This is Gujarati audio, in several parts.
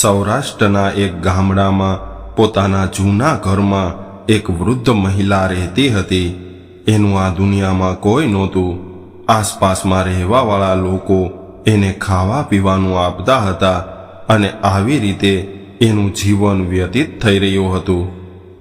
સૌરાષ્ટ્રના એક ગામડામાં પોતાના જૂના ઘરમાં એક વૃદ્ધ મહિલા રહેતી હતી. એનું આ દુનિયામાં કોઈ નહોતું. આસપાસમાં રહેવાવાળા લોકો એને ખાવા પીવાનું આપતા હતા અને આવી રીતે એનું જીવન વ્યતીત થઈ રહ્યું હતું.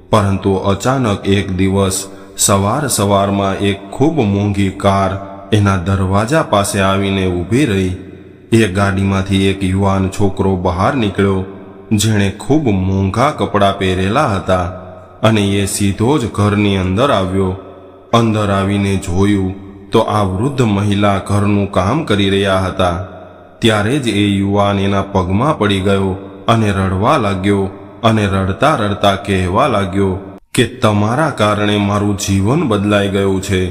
પરંતુ અચાનક એક દિવસ સવાર સવારમાં એક ખૂબ મોંઘી કાર એના દરવાજા પાસે આવીને ઊભી રહી. એ ગાડીમાંથી એક યુવાન છોકરો બહાર નીકળ્યો, જેણે ખૂબ મોંઘા કપડાં પહેરેલા હતા અને એ સીધો જ ઘરની અંદર આવ્યો. અંદર આવીને જોયું તો આ વૃદ્ધ મહિલા ઘરનું કામ કરી રહ્યા હતા. ત્યારે જ એ યુવાન એના પગમાં પડી ગયો અને રડવા લાગ્યો અને રડતા રડતા કહેવા લાગ્યો કે તમારા કારણે મારું જીવન બદલાઈ ગયું છે.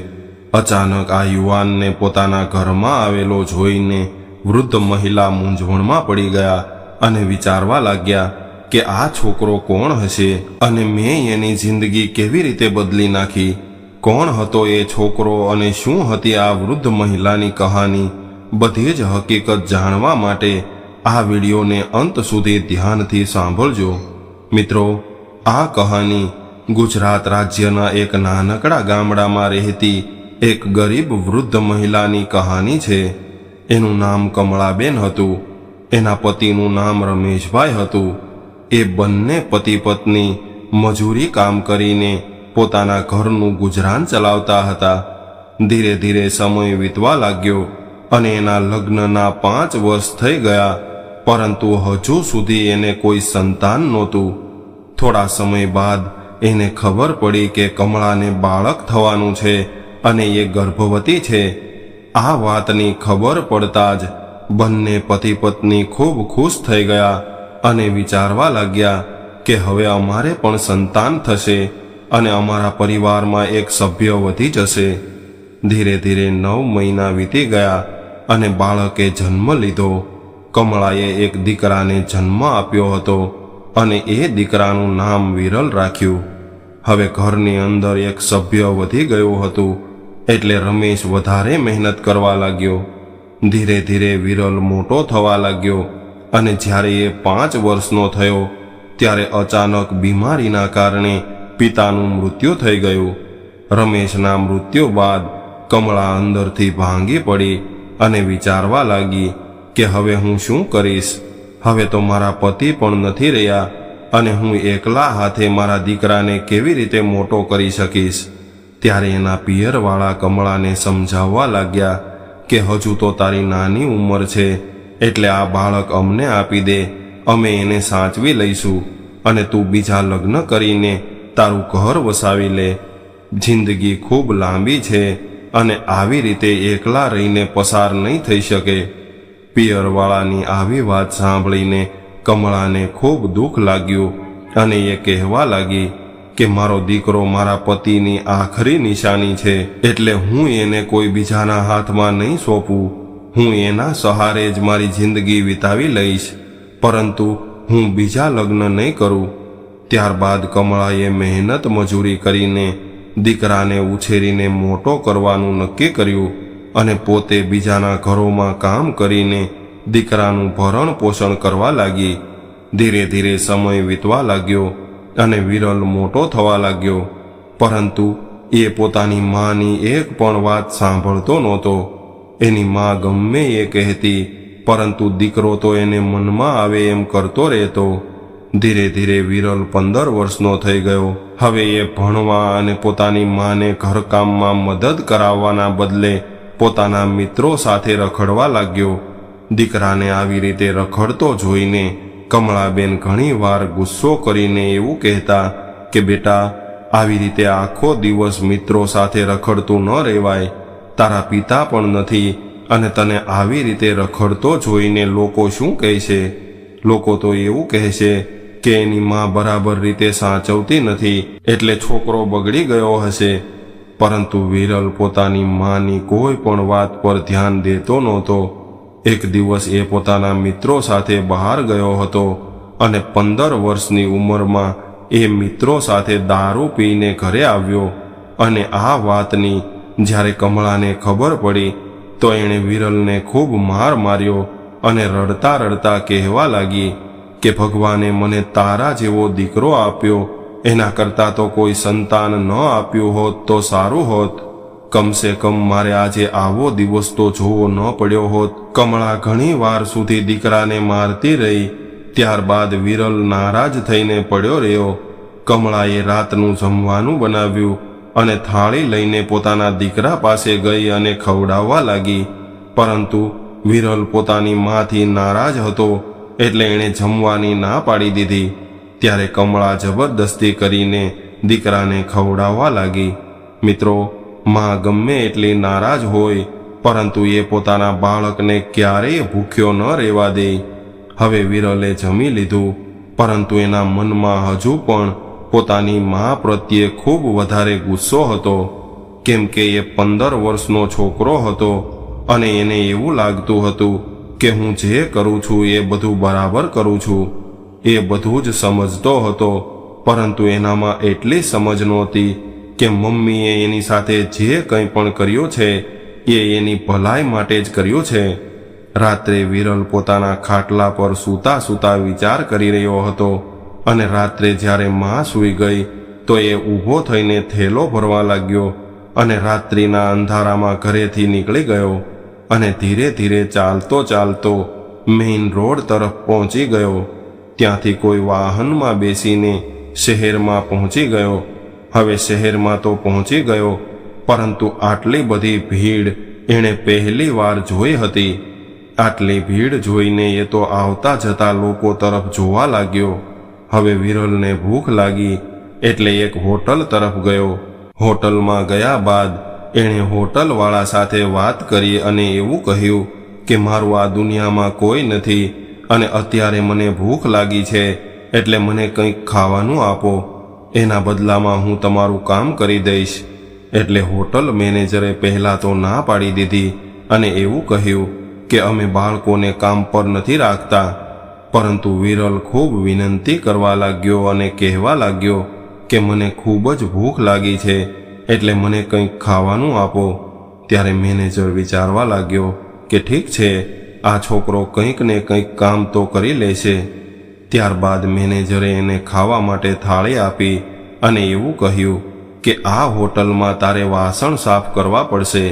અચાનક આ યુવાનને પોતાના ઘરમાં આવેલો જોઈને વૃદ્ધ મહિલા મૂંઝવણમાં પડી ગયા અને વિચારવા લાગ્યા કે આ છોકરો કોણ હશે અને મેં એની જિંદગી કેવી રીતે બદલી નાખી? કોણ હતો એ છોકરો અને શું હતી આ વૃદ્ધ મહિલાની કહાની? બધી જ હકીકત જાણવા માટે આ વિડીયોને અંત સુધી ધ્યાનથી સાંભળજો. મિત્રો, આ કહાની ગુજરાત રાજ્યના એક નાનકડા ગામડામાં રહેતી એક ગરીબ વૃદ્ધ મહિલાની કહાની છે. એનું નામ કમળાબેન હતું. એના પતિનું નામ રમેશભાઈ હતું. એ બંને પતિ પત્ની મજૂરી કામ કરીને પોતાના ઘરનું ગુજરાન ચલાવતા હતા. ધીરે ધીરે સમય વીતવા લાગ્યો અને એના લગ્નના પાંચ વર્ષ થઈ ગયા, પરંતુ હજુ સુધી એને કોઈ સંતાન નહોતું. થોડા સમય બાદ એને ખબર પડી કે કમળાને બાળક થવાનું છે અને એ ગર્ભવતી છે. આ વાતની ખબર પડતા જ બંને પતિ પત્ની ખૂબ ખુશ થઈ ગયા અને વિચારવા લાગ્યા કે હવે અમારે પણ સંતાન થશે અને અમારા પરિવારમાં એક સભ્ય વધી જશે. ધીરે ધીરે નવ મહિના વીતી ગયા અને બાળકે જન્મ લીધો. કમળાએ એક દીકરાને જન્મ આપ્યો હતો અને એ દીકરાનું નામ વિરલ રાખ્યું. હવે ઘરની અંદર એક સભ્ય વધી ગયું હતું એટલે રમેશ વધારે મહેનત કરવા લાગ્યો. ધીરે ધીરે વિરલ મોટો થવા લાગ્યો અને જ્યારે એ પાંચ વર્ષનો થયો, ત્યારે અચાનક બીમારીના કારણે પિતાનું મૃત્યુ થઈ ગયું. રમેશના મૃત્યુ બાદ કમળા અંદરથી ભાંગી પડી અને વિચારવા લાગી કે હવે હું શું કરીશ? હવે તો મારા પતિ પણ નથી રહ્યા અને હું એકલા હાથે મારા દીકરાને કેવી રીતે મોટો કરી શકીશ? ત્યારે એના પિયરવાળા કમળાને સમજાવવા લાગ્યા કે હજુ તો તારી નાની ઉંમર છે, એટલે આ બાળક અમને આપી દે, અમે એને સાચવી લઈશું અને તું બીજા લગ્ન કરીને તારું ઘર વસાવી લે. જિંદગી ખૂબ લાંબી છે અને આવી રીતે એકલા રહીને પસાર નહીં થઈ શકે. પિયરવાળાની આવી વાત સાંભળીને કમળાને ખૂબ દુઃખ લાગ્યું અને એ કહેવા લાગી કે મારો દીકરો મારા પતિની આખરી નિશાની છે, એટલે હું એને કોઈ બીજાના હાથમાં નહીં સોંપું. હું એના સહારે જ મારી જિંદગી વિતાવી લઈશ. પરંતુ હું બીજા લગ્ન નહીં કરું. ત્યારબાદ કમળાએ મહેનત મજૂરી કરીને દીકરાને ઉછેરીને મોટો કરવાનું નક્કી કર્યું અને પોતે બીજાના ઘરોમાં કામ કરીને દીકરાનું ભરણ પોષણ કરવા લાગી. ધીરે ધીરે સમય વીતવા લાગ્યો. અને વિરલ મોટો થવા લાગ્યો. પરંતુ એ પોતાની માની એક પણ વાત સાંભળતો નહોતો. એની મા ગમે એ કહેતી, પરંતુ દીકરો તો એને મનમાં આવે એમ કરતો રહેતો. ધીરે ધીરે વિરલ પંદર વર્ષનો થઈ ગયો. હવે એ ભણવા અને પોતાની માને ઘરકામમાં મદદ કરાવવાના બદલે પોતાના મિત્રો સાથે રખડવા લાગ્યો. દીકરાને આવી રીતે રખડતો જોઈને કમળાબેન ઘણીવાર ગુસ્સો કરીને એવું કહેતા કે, બેટા, આવી રીતે આખો દિવસ મિત્રો સાથે રખડતું ન રહેવાય. તારા પિતા પણ નથી અને તને આવી રીતે રખડતો જોઈને લોકો શું કહેશે લોકો તો એવું કહેશે કે, એની માં બરાબર રીતે સાચવતી નથી એટલે છોકરો બગડી ગયો હશે. પરંતુ વિરલ પોતાની માની કોઈ પણ વાત પર ધ્યાન દેતો નહોતો. એક દિવસ એ પોતાના મિત્રો સાથે બહાર ગયો હતો અને પંદર વર્ષની ઉંમરમાં એ મિત્રો સાથે દારૂ પીને ઘરે આવ્યો અને આ વાતની જ્યારે કમળાને ખબર પડી, તો એણે વિરલને ખૂબ માર માર્યો અને રડતા રડતા કહેવા લાગી કે, ભગવાને મને તારા જેવો દીકરો આપ્યો, એના કરતાં તો કોઈ સંતાન ન આપ્યું હોત તો સારું હોત. કમસે કમ મારે આજે આવો દિવસ તો જોવો ન પડ્યો હોત. કમળા ઘણી વાર સુધી દીકરાને મારતી રહી. ત્યારબાદ વિરલ નારાજ થઈને પડ્યો રહ્યો. કમળાએ રાતનું જમવાનું બનાવ્યું અને થાળી લઈને પોતાના દીકરા પાસે ગઈ અને ખવડાવવા લાગી. પરંતુ વિરલ પોતાની માથી નારાજ હતો એટલે એણે જમવાની ના પાડી દીધી. ત્યારે કમળા જબરદસ્તી કરીને દીકરાને ખવડાવવા લાગી. મિત્રો માં ગમે એટલી નારાજ હોય, પરંતુ એ પોતાના બાળકને ક્યારેય ભૂખ્યો ન રહેવા દે. હવે વિરલે જમી લીધું, પરંતુ એના મનમાં હજુ પણ પોતાની મા પ્રત્યે ખૂબ વધારે ગુસ્સો હતો. કેમ કે એ પંદર વર્ષનો છોકરો હતો અને એને એવું લાગતું હતું કે હું જે કરું છું એ બધું બરાબર કરું છું. એ બધું જ સમજતો હતો, પરંતુ એનામાં એટલી સમજ નહોતી કે મમ્મીએ એની સાથે જે કંઈ પણ કર્યું છે, એ એની ભલાઈ માટે જ કર્યું છે. રાત્રે વિરલ પોતાના ખાટલા પર સૂતા સૂતા વિચાર કરી રહ્યો હતો અને રાત્રે જ્યારે માં સૂઈ ગઈ, તો એ ઊભો થઈને થેલો ભરવા લાગ્યો અને રાત્રિના અંધારામાં ઘરેથી નીકળી ગયો અને ધીરે ધીરે ચાલતો ચાલતો મેઇન રોડ તરફ પહોંચી ગયો. ત્યાંથી કોઈ વાહનમાં બેસીને શહેરમાં પહોંચી ગયો હવે શહેરમાં તો પહોંચી ગયો, પરંતુ આટલી બધી ભીડ એણે પહેલી વાર જોઈ હતી. આટલી ભીડ જોઈને એ તો આવતા જતા લોકો તરફ જોવા લાગ્યો. હવે વિરલને ભૂખ લાગી એટલે એક હોટલ તરફ ગયો. હોટલમાં ગયા બાદ એણે હોટલવાળા સાથે વાત કરી અને એવું કહ્યું કે મારું આ દુનિયામાં કોઈ નથી અને અત્યારે મને ભૂખ લાગી છે, એટલે મને કંઈક ખાવાનું આપો. એના બદલામાં હું તમારું કામ કરી દઈશ. એટલે હોટલ મેનેજરે પહેલાં તો ના પાડી દીધી અને એવું કહ્યું કે અમે બાળકોને કામ પર નથી રાખતા. પરંતુ વિરલ ખૂબ વિનંતી કરવા લાગ્યો અને કહેવા લાગ્યો કે મને ખૂબ જ ભૂખ લાગી છે, એટલે મને કંઈક ખાવાનું આપો. ત્યારે મેનેજર વિચારવા લાગ્યો કે ઠીક છે, આ છોકરો કંઈક ને કંઈક કામ તો કરી લેશે. ત્યારબાદ મેનેજરે એને ખાવા માટે થાળી આપી અને એવું કહ્યું કે આ હોટલમાં તારે વાસણ સાફ કરવા પડશે.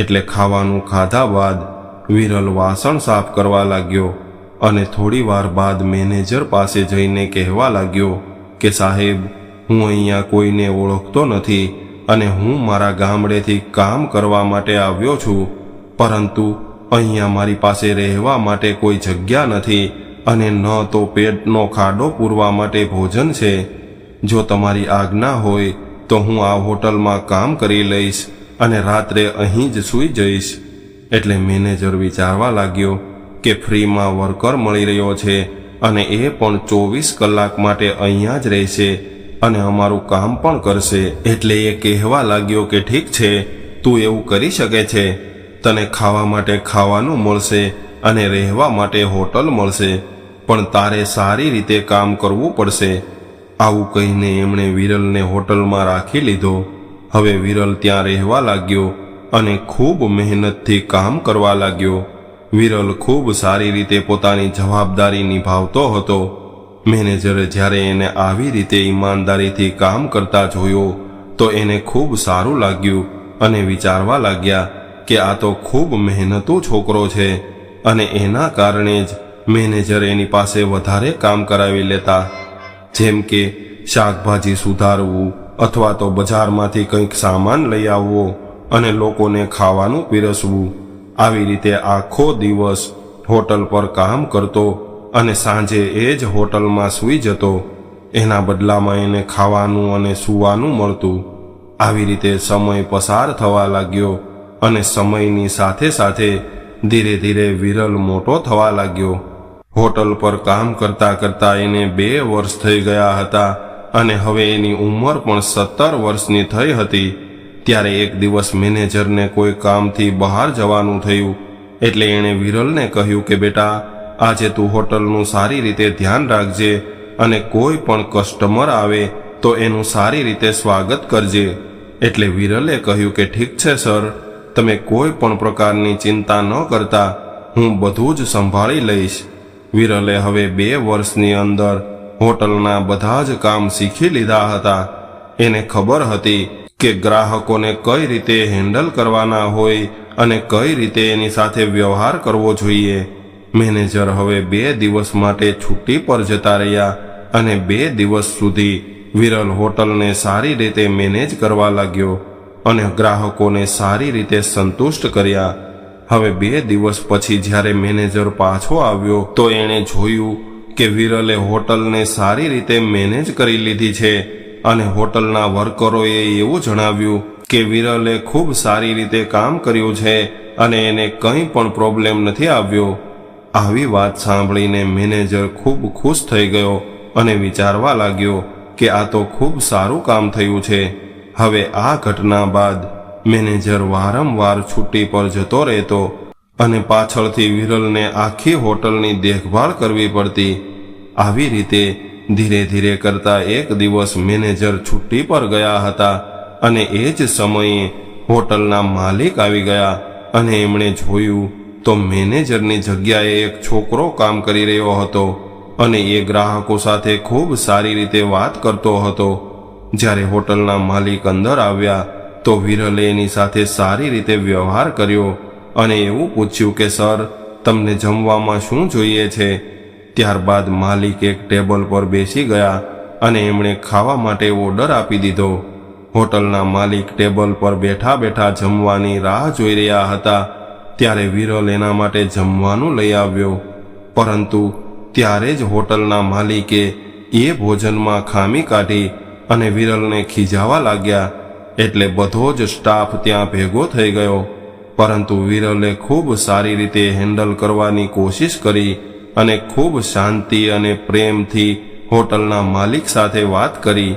એટલે ખાવાનું ખાધા બાદ વિરલ વાસણ સાફ કરવા લાગ્યો અને થોડી વાર બાદ મેનેજર પાસે જઈને કહેવા લાગ્યો કે સાહેબ, હું અહીંયા કોઈને ઓળખતો નથી અને હું મારા ગામડેથી કામ કરવા માટે આવ્યો છું, પરંતુ અહીંયા મારી પાસે રહેવા માટે કોઈ જગ્યા નથી અને ન તો પેટનો ખાડો પૂરવા માટે ભોજન છે. જો તમારી આજ્ઞા હોય, તો હું આ હોટલમાં કામ કરી લઈશ અને રાત્રે અહીં જ સૂઈ જઈશ. એટલે મેનેજર વિચારવા લાગ્યો કે ફ્રીમાં વર્કર મળી રહ્યો છે અને એ પણ ચોવીસ કલાક માટે અહીંયા જ રહેશે અને અમારું કામ પણ કરશે. એટલે એ કહેવા લાગ્યો કે ઠીક છે, તું એવું કરી શકે છે. તને ખાવા માટે ખાવાનું મળશે અને રહેવા માટે હોટલ મળશે. પણ તારે સારી રીતે કામ કરવું પડશે. આવું કહીને એમણે વિરલને હોટલમાં રાખી લીધો. હવે વિરલ ત્યાં રહેવા લાગ્યો અને ખૂબ મહેનતથી કામ કરવા લાગ્યો. વિરલ ખૂબ સારી રીતે પોતાની જવાબદારી નિભાવતો હતો. મેનેજરે જ્યારે એને આવી રીતે ઈમાનદારીથી કામ કરતા જોયો, તો એને ખૂબ સારું લાગ્યું અને વિચારવા લાગ્યા કે આ તો ખૂબ મહેનતુ છોકરો છે અને એના કારણે જ મેનેજર એની પાસે વધારે કામ કરાવી લેતા. જેમ કે શાકભાજી સુધારવું અથવા તો બજારમાંથી કંઈક સામાન લઈ આવવો અને લોકોને ખાવાનું પીરસવું. આવી રીતે આખો દિવસ હોટલ પર કામ કરતો અને સાંજે એ જ હોટલમાં સૂઈ જતો. એના બદલામાં એને ખાવાનું અને સૂવાનું મળતું. આવી રીતે સમય પસાર થવા લાગ્યો અને સમયની સાથે સાથે ધીરે ધીરે વિરલ મોટો થવા લાગ્યો. હોટલ પર કામ કરતા કરતા એને બે વર્ષ થઈ ગયા હતા અને હવે એની ઉંમર પણ સત્તર વર્ષની થઈ હતી. ત્યારે એક દિવસ મેનેજરને કોઈ કામથી બહાર જવાનું થયું, એટલે એણે વિરલને કહ્યું કે, બેટા, આજે તું હોટલનું સારી રીતે ધ્યાન રાખજે અને કોઈ પણ કસ્ટમર આવે તો એનું સારી રીતે સ્વાગત કરજે. એટલે વિરલે કહ્યું કે, ઠીક છે, સર. તમે કોઈ પણ પ્રકારની ચિંતા ન કરતા. હું બધું જ સંભાળી લઈશ. વિરલે હવે બે વર્ષની અંદર હોટલના બધા જ કામ શીખી લીધા હતા. એને ખબર હતી કે ગ્રાહકોને કઈ રીતે હેન્ડલ કરવાના હોય અને કઈ રીતે એની સાથે વ્યવહાર કરવો જોઈએ. મેનેજર હવે બે દિવસ માટે છુટ્ટી પર જતા રહ્યા અને બે દિવસ સુધી વિરલ હોટલને સારી રીતે મેનેજ કરવા લાગ્યો અને ગ્રાહકોને સારી રીતે સંતુષ્ટ કર્યા. હવે બે દિવસ પછી જ્યારે મેનેજર પાછો આવ્યો, તો એણે જોયું કે વિરલે હોટલને સારી રીતે મેનેજ કરી લીધી છે અને હોટલના વર્કરોએ એવું જણાવ્યું કે વિરલે ખૂબ સારી રીતે કામ કર્યું છે અને એને કંઈ પણ પ્રોબ્લેમ નથી આવ્યો. આવી વાત સાંભળીને મેનેજર ખૂબ ખુશ થઈ ગયો અને વિચારવા લાગ્યો કે આ તો ખૂબ સારું કામ થયું છે. હવે આ ઘટના બાદ મેનેજર વારંવાર છુટ્ટી પર જતો રહેતો અને પાછળથી વિરલને આખી હોટલની દેખભાળ કરવી પડતી. આવી રીતે ધીરે ધીરે કરતા એક દિવસ મેનેજર છુટ્ટી પર ગયા હતા અને એ જ સમયે હોટલના માલિક આવી ગયા અને એમણે જોયું તો મેનેજરની જગ્યાએ એક છોકરો કામ કરી રહ્યો હતો અને એ ગ્રાહકો સાથે ખૂબ સારી રીતે વાત કરતો હતો. જ્યારે હોટલના માલિક અંદર આવ્યા તો વિરલે એની સાથે સારી રીતે વ્યવહાર કર્યો અને એવું પૂછ્યું કે, સર, તમને જમવામાં શું જોઈએ છે? ત્યારબાદ માલિક એક ટેબલ પર બેસી ગયા અને એમણે ખાવા માટે ઓર્ડર આપી દીધો. હોટલના માલિક ટેબલ પર બેઠા બેઠા જમવાની રાહ જોઈ રહ્યા હતા. ત્યારે વિરલ એના માટે જમવાનું લઈ આવ્યો. પરંતુ ત્યારે જ હોટલના માલિકે એ ભોજનમાં ખામી કાઢી અને વિરલને ખીજાવા લાગ્યા. એટલે બધો જ સ્ટાફ ત્યાં ભેગો થઈ ગયો. પરંતુ વિરલે ખૂબ સારી રીતે હેન્ડલ કરવાની કોશિશ કરી અને ખૂબ શાંતિ અને પ્રેમથી હોટલના માલિક સાથે વાત કરી.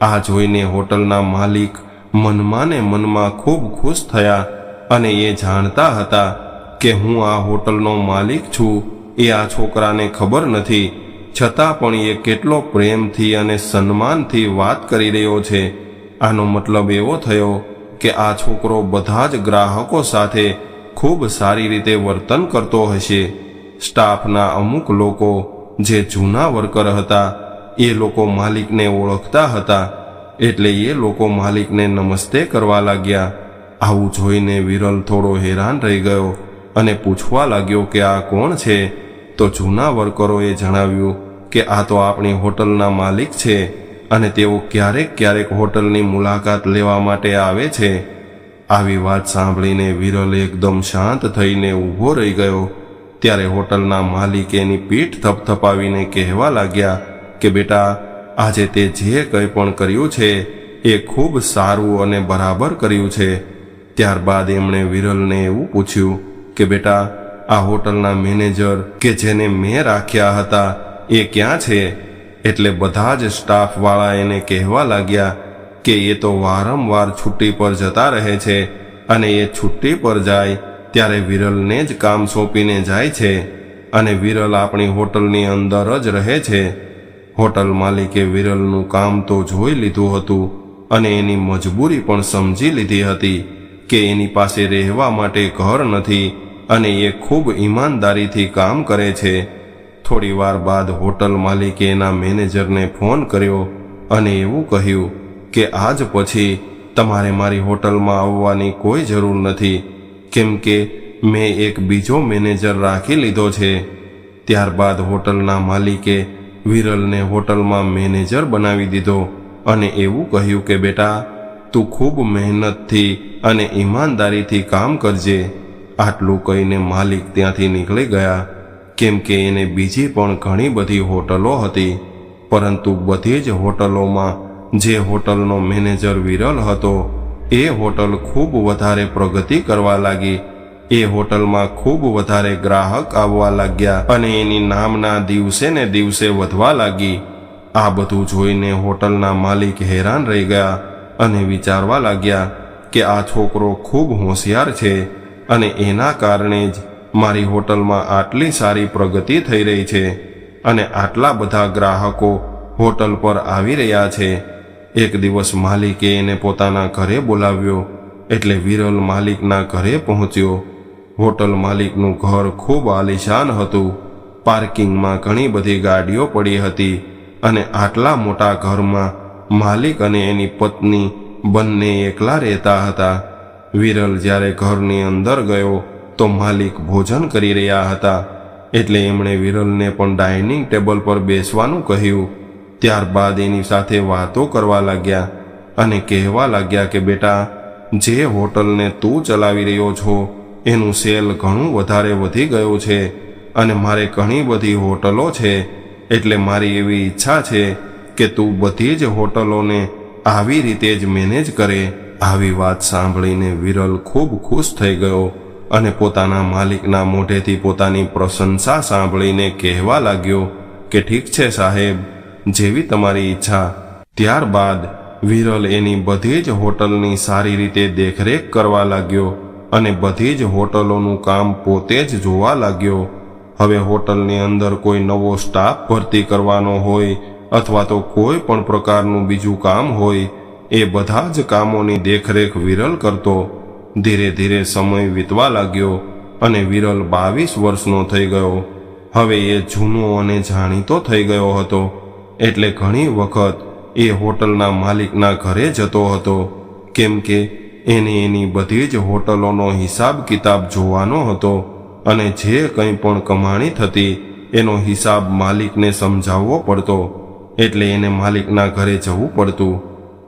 આ જોઈને હોટલના માલિક મનમાં ને મનમાં ખૂબ ખુશ થયા અને એ જાણતા હતા કે હું આ હોટલનો માલિક છું. એ આ છોકરાને ખબર નથી. છતાં પણ એ કેટલો પ્રેમથી અને સન્માનથી વાત કરી રહ્યો છે. આનો મતલબ એવો થયો કે આ છોકરો બધા જ ગ્રાહકો સાથે ખૂબ સારી રીતે વર્તન કરતો હશે. સ્ટાફના અમુક લોકો જે જૂના વર્કર હતા, એ લોકો માલિકને ઓળખતા હતા, એટલે એ લોકો માલિકને નમસ્તે કરવા લાગ્યા. આવું જોઈને વિરલ થોડો હેરાન રહી ગયો અને પૂછવા લાગ્યો કે આ કોણ છે? તો જૂના વર્કરોએ જણાવ્યું કે આ તો આપણી હોટલના માલિક છે. અને તેઓ ક્યારેક ક્યારેક હોટલની મુલાકાત લેવા માટે આવે છે. આવી વાત સાંભળીને વિરલ એકદમ શાંત થઈને ઊભો રહી ગયો. ત્યારે હોટલના માલિકેની પીઠ થપથપાવીને કહેવા લાગ્યા કે, બેટા, આજે તે જે કંઈ પણ કર્યું છે, એ ખૂબ સારું અને બરાબર કર્યું છે. ત્યારબાદ એમણે વિરલને એવું પૂછ્યું કે, બેટા, આ હોટલના મેનેજર કે જેને મેં રાખ્યા હતા, એ ક્યાં છે? એટલે બધા જ સ્ટાફવાળા એને કહેવા લાગ્યા કે એ તો વારંવાર છુટ્ટી પર જતા રહે છે અને એ છુટ્ટી પર જાય ત્યારે વિરલને જ કામ સોંપીને જાય છે અને વિરલ આપણી હોટલની અંદર જ રહે છે. હોટલ માલિકે વિરલનું કામ તો જોઈ લીધું હતું અને એની મજબૂરી પણ સમજી લીધી હતી કે એની પાસે રહેવા માટે ઘર નથી અને એ ખૂબ ઈમાનદારીથી કામ કરે છે. થોડી વાર બાદ હોટલ માલિકે એના મેનેજરને ફોન કર્યો અને એવું કહ્યું કે આજ પછી તમારે મારી હોટલમાં આવવાની કોઈ જરૂર નથી, કેમ કે મેં એક બીજો મેનેજર રાખી લીધો છે. ત્યારબાદ હોટલના માલિકે વિરલને હોટલમાં મેનેજર બનાવી દીધો અને એવું કહ્યું કે, બેટા, તું ખૂબ મહેનતથી અને ઈમાનદારીથી કામ કરજે. આટલું કહીને માલિક ત્યાંથી નીકળી ગયા. કેમ કે એને બીજી પણ ઘણી બધી હોટલો હતી. પરંતુ બધી જ હોટલોમાં જે હોટલનો મેનેજર વિરલ હતો, એ હોટલ ખૂબ વધારે પ્રગતિ કરવા લાગી. એ હોટલમાં ખૂબ વધારે ગ્રાહક આવવા લાગ્યા અને એની નામના દિવસે ને દિવસે વધવા લાગી. આ બધું જોઈને હોટલના માલિક હેરાન રહી ગયા અને વિચારવા લાગ્યા કે આ છોકરો ખૂબ હોશિયાર છે અને એના કારણે જ મારી હોટલમાં આટલી સારી પ્રગતિ થઈ રહી છે અને આટલા બધા ગ્રાહકો હોટલ પર આવી રહ્યા છે. એક દિવસ માલિકે એને પોતાના ઘરે બોલાવ્યો એટલે વિરલ માલિકના ઘરે પહોંચ્યો. હોટલ માલિકનું ઘર ખૂબ આલિશાન હતું. પાર્કિંગમાં ઘણી બધી ગાડીઓ પડી હતી અને આટલા મોટા ઘરમાં માલિક અને એની પત્ની બંને એકલા રહેતા હતા. વિરલ જ્યારે ઘરની અંદર ગયો તો માલિક ભોજન કરી રહ્યા હતા. એટલે એમણે વિરલને પણ ડાઇનિંગ ટેબલ પર બેસવાનું કહ્યું. ત્યારબાદ એની સાથે વાતો કરવા લાગ્યા અને કહેવા લાગ્યા કે, બેટા, જે હોટલને તું ચલાવી રહ્યો છો, એનું સેલ ઘણું વધારે વધી ગયું છે અને મારે ઘણી બધી હોટલો છે. એટલે મારી એવી ઈચ્છા છે કે તું બધી જ હોટલોને આવી રીતે જ મેનેજ કરે. આવી વાત સાંભળીને વિરલ ખૂબ ખુશ થઈ ગયો. અને પોતાના માલિકના મોઢેથી પોતાની પ્રશંસા સાંભળીને કહેવા લાગ્યો કે ઠીક છે સાહેબ, જેવી તમારી ઈચ્છા. ત્યારબાદ વિરલ એની બધી જ હોટલની સારી રીતે દેખરેખ કરવા લાગ્યો અને બધી જ હોટલોનું કામ પોતે જ જોવા લાગ્યો. હવે હોટલની અંદર કોઈ નવો સ્ટાફ ભરતી કરવાનો હોય અથવા તો કોઈ પણ પ્રકારનું બીજું કામ હોય, એ બધા જ કામોની દેખરેખ વિરલ કરતો. ધીરે ધીરે સમય વીતવા લાગ્યો અને વિરલ બાવીસ વર્ષનો થઈ ગયો. હવે એ જૂનો અને જાણીતો થઈ ગયો હતો. એટલે ઘણી વખત એ હોટલના માલિકના ઘરે જતો હતો. કેમ કે એને એની બધી જ હોટલોનો હિસાબ કિતાબ જોવાનો હતો અને જે કંઈ પણ કમાણી થતી, એનો હિસાબ માલિકને સમજાવવો પડતો. એટલે એને માલિકના ઘરે જવું પડતું.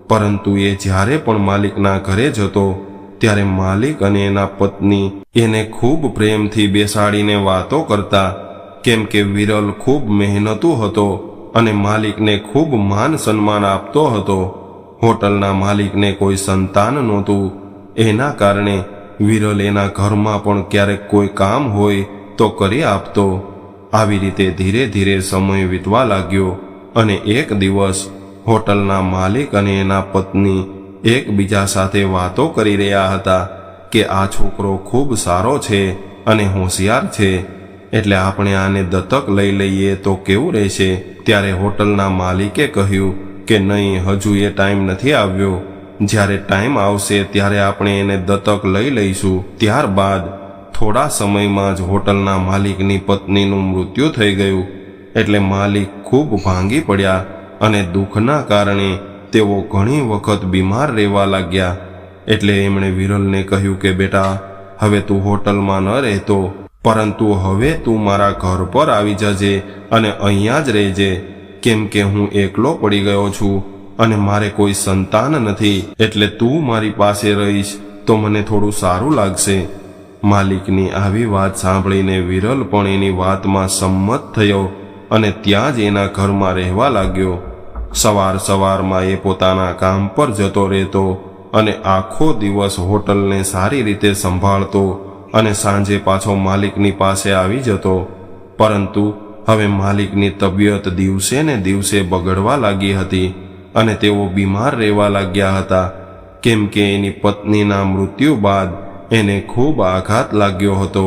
પરંતુ એ જ્યારે પણ માલિકના ઘરે જતો ત્યારે માલિક અને એના પત્ની એને ખૂબ પ્રેમથી બેસાડીને વાતો કરતા, કેમ કે વિરલ ખૂબ મહેનતુ હતો અને માલિકને ખૂબ માન સન્માન આપતો હતો. હોટલના માલિકને કોઈ સંતાન નહોતું. એના કારણે વિરલ એના ઘરમાં પણ ક્યારેક કોઈ કામ હોય તો કરી આપતો. આવી રીતે ધીરે ધીરે સમય વીતવા લાગ્યો અને એક દિવસ હોટલના માલિક અને એના પત્ની એકબીજા સાથે વાતો કરી રહ્યા હતા કે આ છોકરો ખૂબ સારો છે અને હોશિયાર છે. એટલે આપણે આને દત્તક લઈ લઈએ તો કેવું રહેશે? ત્યારે હોટલના માલિકે કહ્યું કે નહીં, હજુ એ ટાઈમ નથી આવ્યો. જ્યારે ટાઈમ આવશે ત્યારે આપણે એને દત્તક લઈ લઈશું. ત્યારબાદ થોડા સમયમાં જ હોટલના માલિકની પત્નીનું મૃત્યુ થઈ ગયું. એટલે માલિક ખૂબ ભાંગી પડ્યા અને દુઃખના કારણે તેઓ ઘણી વખત બીમાર રહેવા લાગ્યા. એટલે એમણે વિરલને કહ્યું કે, બેટા, હવે તું હોટલમાં ન રહેતો, પરંતુ હવે તું મારા ઘર પર આવી જજે અને અહીંયા જ રહેજે, કેમ કે હું એકલો પડી ગયો છું અને મારે કોઈ સંતાન નથી, એટલે તું મારી પાસે રહીશ, તો મને થોડું સારું લાગશે. માલિકની આવી વાત સાંભળીને વિરલ પણ એની વાતમાં સંમત થયો અને ત્યાં જ એના ઘરમાં રહેવા લાગ્યો. સવાર સવારમાં એ પોતાના કામ પર જતો રહેતો અને આખો દિવસ હોટલને સારી રીતે સંભાળતો અને સાંજે પાછો માલિકની પાસે આવી જતો. પરંતુ હવે માલિકની તબિયત દિવસે ને દિવસે બગડવા લાગી હતી અને તેઓ બીમાર રહેવા લાગ્યા હતા. કેમ કે એની પત્નીના મૃત્યુ બાદ એને ખૂબ આઘાત લાગ્યો હતો,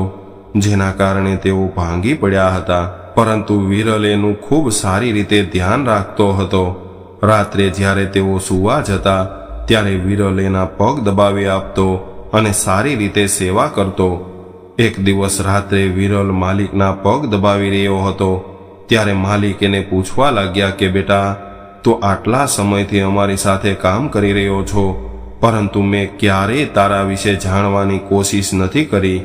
જેના કારણે તેઓ ભાંગી પડ્યા હતા. પરંતુ વિરલ એનું ખૂબ સારી રીતે ધ્યાન રાખતો હતો. રાત્રે જ્યારે તેઓ સુવા જતા, ત્યારે વિરલ એના પગ દબાવી આપતો અને સારી રીતે સેવા કરતો. એક દિવસ રાત્રે વિરલ માલિકના પગ દબાવી રહ્યો હતો, ત્યારે માલિક એને પૂછવા લાગ્યા કે, બેટા, તો આટલા સમયથી અમારી સાથે કામ કરી રહ્યો છો, પરંતુ મેં ક્યારેય તારા વિશે જાણવાની કોશિશ નથી કરી,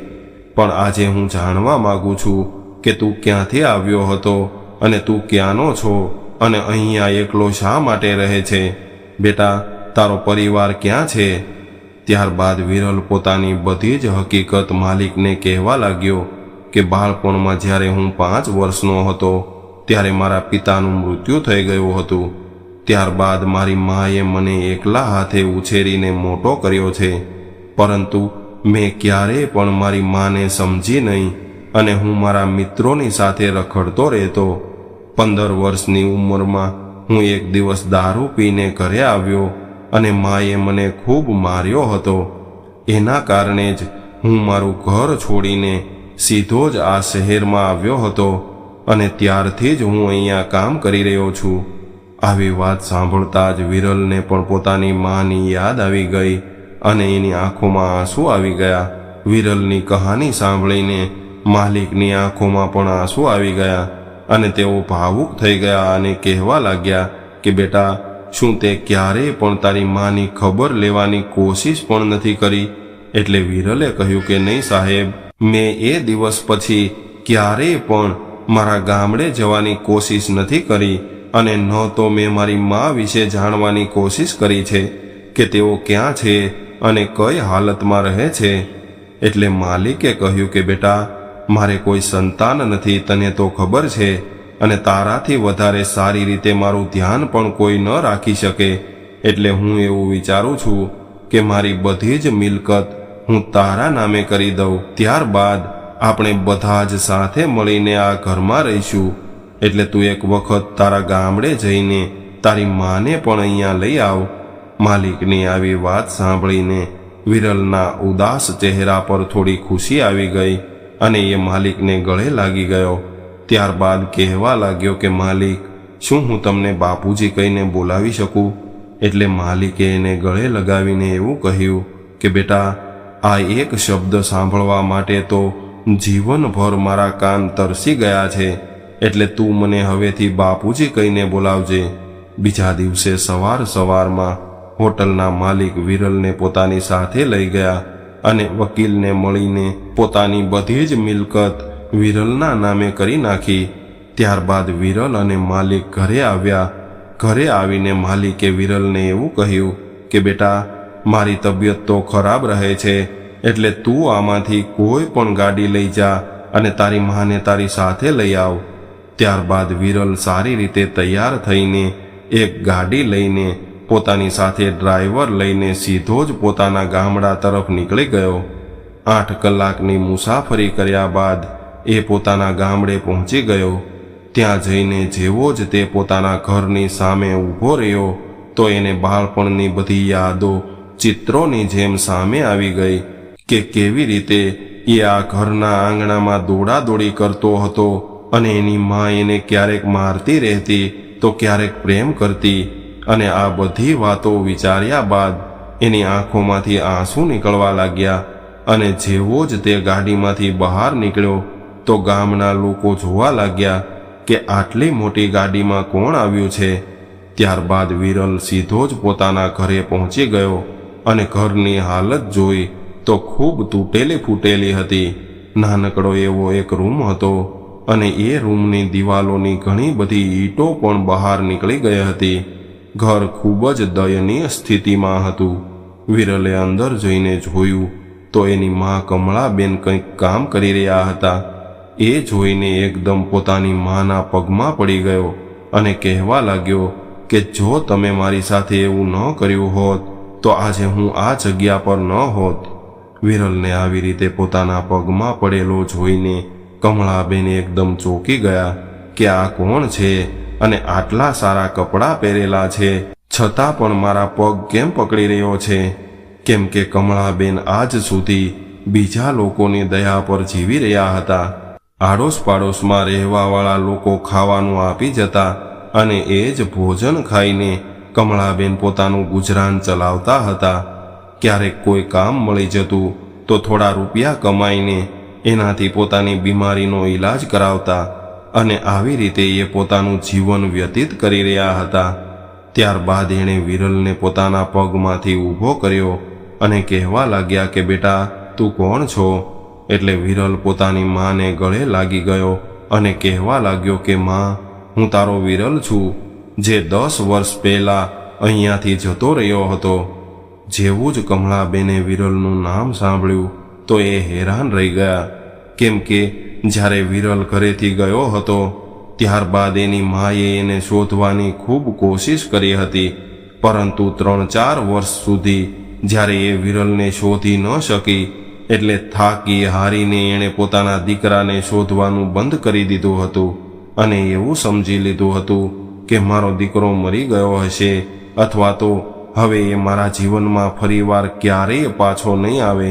પણ આજે હું જાણવા માગું છું કે તું ક્યાંથી આવ્યો હતો અને તું ક્યાંનો છો અને અહીંયા એકલો શા માટે રહે છે? બેટા, તારો પરિવાર ક્યાં છે? ત્યારબાદ વિરલ પોતાની બધી જ હકીકત માલિકને કહેવા લાગ્યો કે બાળપણમાં જ્યારે હું પાંચ વર્ષનો હતો ત્યારે મારા પિતાનું મૃત્યુ થઈ ગયું હતું. ત્યારબાદ મારી માએ મને એકલા હાથે ઉછેરીને મોટો કર્યો છે. પરંતુ મેં ક્યારેય પણ મારી માને સમજી નહીં અને હું મારા મિત્રોની સાથે રખડતો રહેતો. પંદર વર્ષની ઉંમરમાં હું એક દિવસ દારૂ પીને ઘરે આવ્યો અને માએ મને ખૂબ માર્યો હતો. એના કારણે જ હું મારું ઘર છોડીને સીધો જ આ શહેરમાં આવ્યો હતો અને ત્યારથી જ હું અહીંયા કામ કરી રહ્યો છું. આવી વાત સાંભળતા જ વિરલને પણ પોતાની માની યાદ આવી ગઈ અને એની આંખોમાં આંસુ આવી ગયા. વિરલની કહાની સાંભળીને માલિકની આંખોમાં પણ આંસુ આવી ગયા અને તેઓ ભાવુક થઈ ગયા અને કહેવા લાગ્યા કે, બેટા, શું તે ક્યારેય પણ તારી માની ખબર લેવાની કોશિશ પણ નથી કરી? એટલે વિરલે કહ્યું કે, નહીં સાહેબ, મેં એ દિવસ પછી ક્યારેય પણ મારા ગામડે જવાની કોશિશ નથી કરી અને ન તો મેં મારી મા વિશે જાણવાની કોશિશ કરી છે કે તેઓ ક્યાં છે અને કઈ હાલતમાં રહે છે. એટલે માલિકે કહ્યું કે, બેટા મારે કોઈ સંતાન નથી, તને તો ખબર છે, અને તારાથી વધારે સારી રીતે મારું ધ્યાન પણ કોઈ ન રાખી શકે. એટલે હું એવું વિચારું છું કે મારી બધી જ મિલકત હું તારા નામે કરી દઉં. ત્યારબાદ આપણે બધા જ સાથે મળીને આ ઘરમાં રહીશું. એટલે તું એક વખત તારા ગામડે જઈને તારી માને પણ અહીંયા લઈ આવ. માલિકની આવી વાત સાંભળીને વિરલના ઉદાસ ચહેરા પર થોડી ખુશી આવી ગઈ. અને એ માલિકને ગળે લાગી ગયો. ત્યારબાદ કહેવા લાગ્યો કે, માલિક, શું હું તમને બાપુજી કહીને બોલાવી શકું? એટલે માલિકે એને ગળે લગાવીને એવું કહ્યું કે, બેટા, આ એક શબ્દ સાંભળવા માટે તો જીવનભર મારા કાન તરસી ગયા છે, એટલે તું મને હવેથી બાપુજી કહીને બોલાવજે. બીજા દિવસે સવાર સવારમાં હોટલના માલિક વિરલને પોતાની સાથે લઈ ગયા અને વકીલને મળીને પોતાની બધી જ મિલકત વિરલના નામે કરી નાખી. ત્યારબાદ વિરલ અને માલિક ઘરે આવ્યા. ઘરે આવીને માલિકે વિરલને એવું કહ્યું કે, બેટા, મારી તબિયત તો ખરાબ રહે છે, એટલે તું આમાંથી કોઈ પણ ગાડી લઈ જા અને તારી માને તારી સાથે લઈ આવ. ત્યારબાદ વિરલ સારી રીતે તૈયાર થઈને એક ગાડી લઈને પોતાની સાથે ડ્રાઈવર લઈને સીધો જ પોતાના ગામડા તરફ નીકળી ગયો. આઠ કલાકની મુસાફરી કર્યા બાદ એ પોતાના ગામડે પહોંચી ગયો. ત્યાં જઈને જેવો જ તે પોતાના ઘરની સામે ઊભો રહ્યો, તો એને બાળપણની બધી યાદો ચિત્રોની જેમ સામે આવી ગઈ કે કેવી રીતે એ આ ઘરના આંગણામાં દોડાદોડી કરતો હતો અને એની મા એને ક્યારેક મારતી રહેતી તો ક્યારેક પ્રેમ કરતી. અને આ બધી વાતો વિચાર્યા બાદ એની આંખોમાંથી આંસુ નીકળવા લાગ્યા અને જેવો જ તે ગાડીમાંથી બહાર નીકળ્યો, તો ગામના લોકો જોવા લાગ્યા કે આટલી મોટી ગાડીમાં કોણ આવ્યું છે. ત્યારબાદ વિરલ સીધો જ પોતાના ઘરે પહોંચી ગયો અને ઘરની હાલત જોઈ તો ખૂબ તૂટેલી ફૂટેલી હતી. નાનકડો એવો એક રૂમ હતો અને એ રૂમની દિવાલોની ઘણી બધી ઈંટો પણ બહાર નીકળી ગઈ હતી. ઘર ખૂબ જ દયનીય સ્થિતિમાં હતું. વિરલે અંદર જઈને જોયું તો એની મા કમળાબેન કંઈક કામ કરી રહ્યા હતા. એ જોઈને એકદમ પોતાની માના પગમાં પડી ગયો અને કહેવા લાગ્યો કે જો તમે મારી સાથે એવું ન કર્યું હોત, તો આજે હું આ જગ્યા પર ન હોત. વિરલને આવી રીતે પોતાના પગમાં પડેલો જોઈને કમળાબેન એકદમ ચોંકી ગયા કે આ કોણ છે? અને આટલા સારા કપડાં પહેરેલા છે, છતાં પણ મારા પગ કેમ પકડી રહ્યો છે? કેમ કે કમળાબેન આજ સુધી બીજા લોકોની દયા પર જીવી રહ્યા હતા. આડોશ પાડોશમાં રહેવાવાળા લોકો ખાવાનું આપી જતા અને એ જ ભોજન ખાઈને કમળાબેન પોતાનું ગુજરાન ચલાવતા હતા. ક્યારેક કોઈ કામ મળી જતું તો થોડા રૂપિયા કમાઈને એનાથી પોતાની બીમારીનો ઈલાજ કરાવતા અને આવી રીતે એ પોતાનું જીવન વ્યતીત કરી રહ્યા હતા. ત્યારબાદ એણે વિરલને પોતાના પગમાંથી ઊભો કર્યો અને કહેવા લાગ્યા કે, બેટા, તું કોણ છો? એટલે વિરલ પોતાની માને ગળે લાગી ગયો અને કહેવા લાગ્યો કે, માં, હું તારો વિરલ છું, જે દસ વર્ષ પહેલા અહીંયાથી જતો રહ્યો હતો. જેવું જ કમળાબેને વિરલનું નામ સાંભળ્યું તો એ હેરાન રહી ગયા. કેમ કે જ્યારે વિરલ ઘરેથી ગયો હતો, ત્યારબાદ એની માએ એને શોધવાની ખૂબ કોશિશ કરી હતી. પરંતુ ત્રણ ચાર વર્ષ સુધી જ્યારે એ વિરલને શોધી ન શકી, એટલે થાકી હારીને એણે પોતાના દીકરાને શોધવાનું બંધ કરી દીધું હતું અને એવું સમજી લીધું હતું કે મારો દીકરો મરી ગયો હશે અથવા તો હવે એ મારા જીવનમાં ફરીવાર ક્યારેય પાછો નહીં આવે.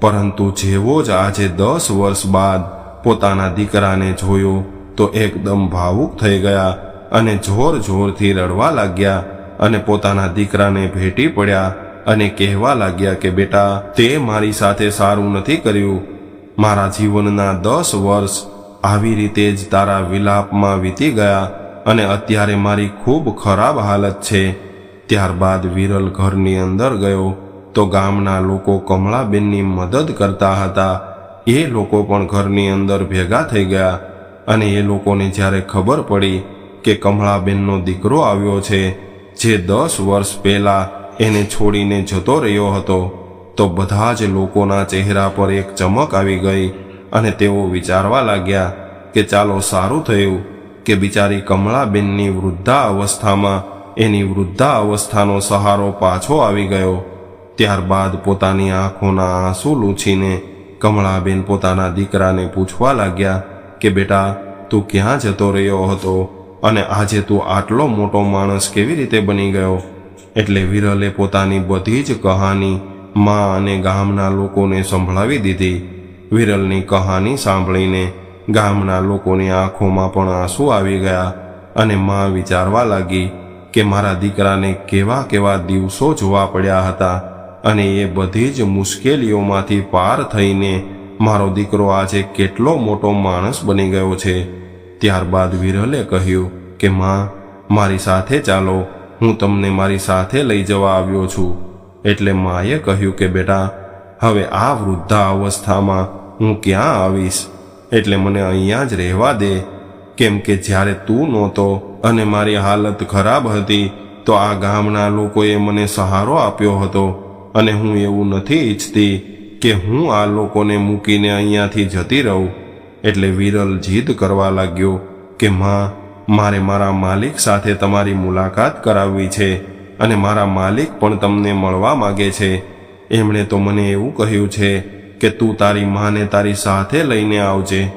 પરંતુ જેવો જ આજે દસ વર્ષ બાદ પોતાના દીકરાને જોયો તો એકદમ ભાવુક થઈ ગયા અને જોર જોરથી રડવા લાગ્યા અને પોતાના દીકરાને ભેટી પડ્યા અને કહેવા લાગ્યા કે, બેટા, તે મારી સાથે સારું નથી કર્યું. મારા જીવનના દસ વર્ષ આવી રીતે જ તારા વિલાપમાં વીતી ગયા અને અત્યારે મારી ખૂબ ખરાબ હાલત છે. ત્યારબાદ વિરલ ઘરની અંદર ગયો તો ગામના લોકો કમળાબેનની મદદ કરતા હતા એ લોકો પણ ઘરની અંદર ભેગા થઈ ગયા અને એ લોકોને જ્યારે ખબર પડી કે કમળાબેનનો દીકરો આવ્યો છે, જે દસ વર્ષ પહેલાં એને છોડીને જતો રહ્યો હતો, તો બધા જ લોકોના ચહેરા પર એક ચમક આવી ગઈ અને તેઓ વિચારવા લાગ્યા કે ચાલો સારું થયું કે બિચારી કમળાબેનની વૃદ્ધા અવસ્થામાં એની વૃદ્ધા અવસ્થાનો સહારો પાછો આવી ગયો. ત્યારબાદ પોતાની આંખોના આંસુ લૂછીને કમળાબેન પોતાના દીકરાને પૂછવા લાગ્યા કે, બેટા, તું ક્યાં જતો રહ્યો હતો અને આજે તું આટલો મોટો માણસ કેવી રીતે બની ગયો? એટલે વિરલે પોતાની બધી જ કહાની મા અને ગામના લોકોને સંભળાવી દીધી. વિરલની કહાની સાંભળીને ગામના લોકોની આંખોમાં પણ આંસુ આવી ગયા અને મા વિચારવા લાગી કે, મારા દીકરાને કેવા કેવા દિવસો જોવા પડ્યા હતા અને એ બધી જ મુશ્કેલીઓમાંથી પાર થઈને, મારો દીકરો આજે કેટલો મોટો માણસ બની ગયો છે. ત્યારબાદ વિરલે કહ્યું કે, માં, મારી સાથે ચાલો, હું તમને મારી સાથે લઈ જવા આવ્યો છું. એટલે માએ કહ્યું કે, બેટા, હવે આ વૃદ્ધા અવસ્થામાં હું ક્યાં આવીશ? એટલે મને અહીંયા જ રહેવા દે. કેમ કે જ્યારે તું નહોતો અને મારી હાલત ખરાબ હતી, તો આ ગામના લોકોએ મને સહારો આપ્યો હતો. અને હું એવું નથી ઈચ્છતી કે હું આ લોકોને મૂકીને અહીંયાથી જતી રહું. એટલે વિરલ જીદ કરવા લાગ્યો કે, માં, મારે મારા માલિક સાથે તમારી મુલાકાત કરાવવી છે અને મારા માલિક પણ તમને મળવા માગે છે. એમણે તો મને એવું કહ્યું છે કે, તું તારી માને તારી સાથે લઈને આવજે.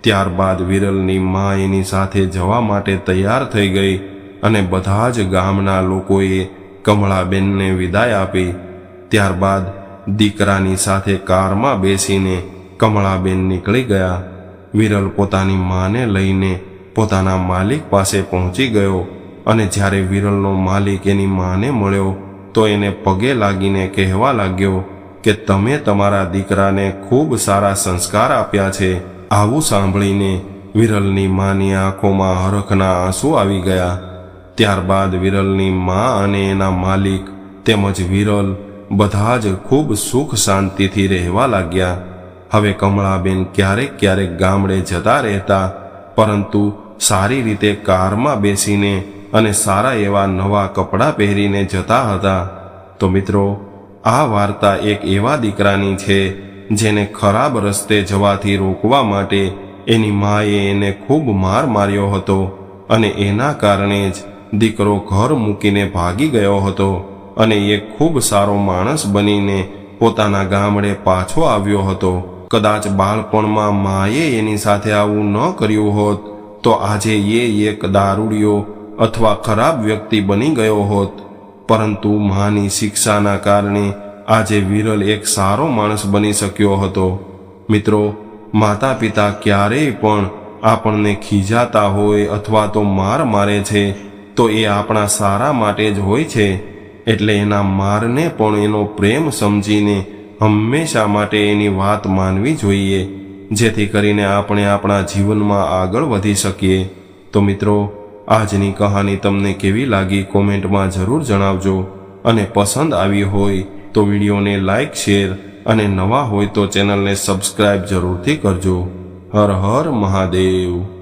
ત્યારબાદ વિરલની મા એની સાથે જવા માટે તૈયાર થઈ ગઈ અને બધા જ ગામના લોકોએ કમળાબેનને વિદાય આપી. ત્યારબાદ દીકરાની સાથે કારમાં બેસીને કમળાબેન નીકળી ગયા. વિરલ પોતાની માને લઈને પોતાના માલિક પાસે પહોંચી ગયો અને જ્યારે વિરલનો માલિક એની માને મળ્યો, તો એને પગે લાગીને કહેવા લાગ્યો કે તમે તમારા દીકરાને ખૂબ સારા સંસ્કાર આપ્યા છે. આવું સાંભળીને વિરલની માની આંખોમાં હરખના આંસુ આવી ગયા. ત્યારબાદ વિરલની મા અને એના માલિક તેમજ વિરલ બધા જ ખૂબ સુખ શાંતિથી રહેવા લાગ્યા. હવે કમળાબેન ક્યારેક ક્યારેક ગામડે જતા રહેતા, પરંતુ સારી રીતે કારમાં બેસીને અને સારા એવા નવા કપડાં પહેરીને જતા હતા. તો મિત્રો, આ વાર્તા એક એવા દીકરાની છે, જેને ખરાબ રસ્તે જવાથી રોકવા માટે એની માએ એને ખૂબ માર માર્યો હતો અને એના કારણે જ દીકરો ઘર મૂકીને ભાગી ગયો હતો. અને એ ખૂબ સારો માણસ બનીને પોતાના ગામડે પાછો આવ્યો હતો. કદાચ બાળપણમાં માએ એની સાથે આવું ન કર્યું હોત, તો આજે એ એક દારૂડિયો અથવા ખરાબ વ્યક્તિ બની ગયો હોત. પરંતુ માની શિક્ષાના કારણે આજે વિરલ એક સારો માણસ બની શક્યો હતો. મિત્રો માતા પિતા ક્યારેય પણ આપણને ખીજાતા હોય અથવા તો માર મારે છે, તો એ આપણા સારા માટે જ હોય છે. એટલે એના મારને પણ એનો પ્રેમ સમજીને હંમેશા માટે એની વાત માનવી જોઈએ. જેથી કરીને આપણે આપણા જીવનમાં આગળ વધી શકીએ. તો મિત્રો, આજની કહાની તમને કેવી લાગી કોમેન્ટમાં જરૂર જણાવજો. અને પસંદ આવી હોય તો વિડીયોને લાઇક શેર અને નવા હોય તો ચેનલને સબસ્ક્રાઇબ જરૂરથી કરજો. હર હર મહાદેવ.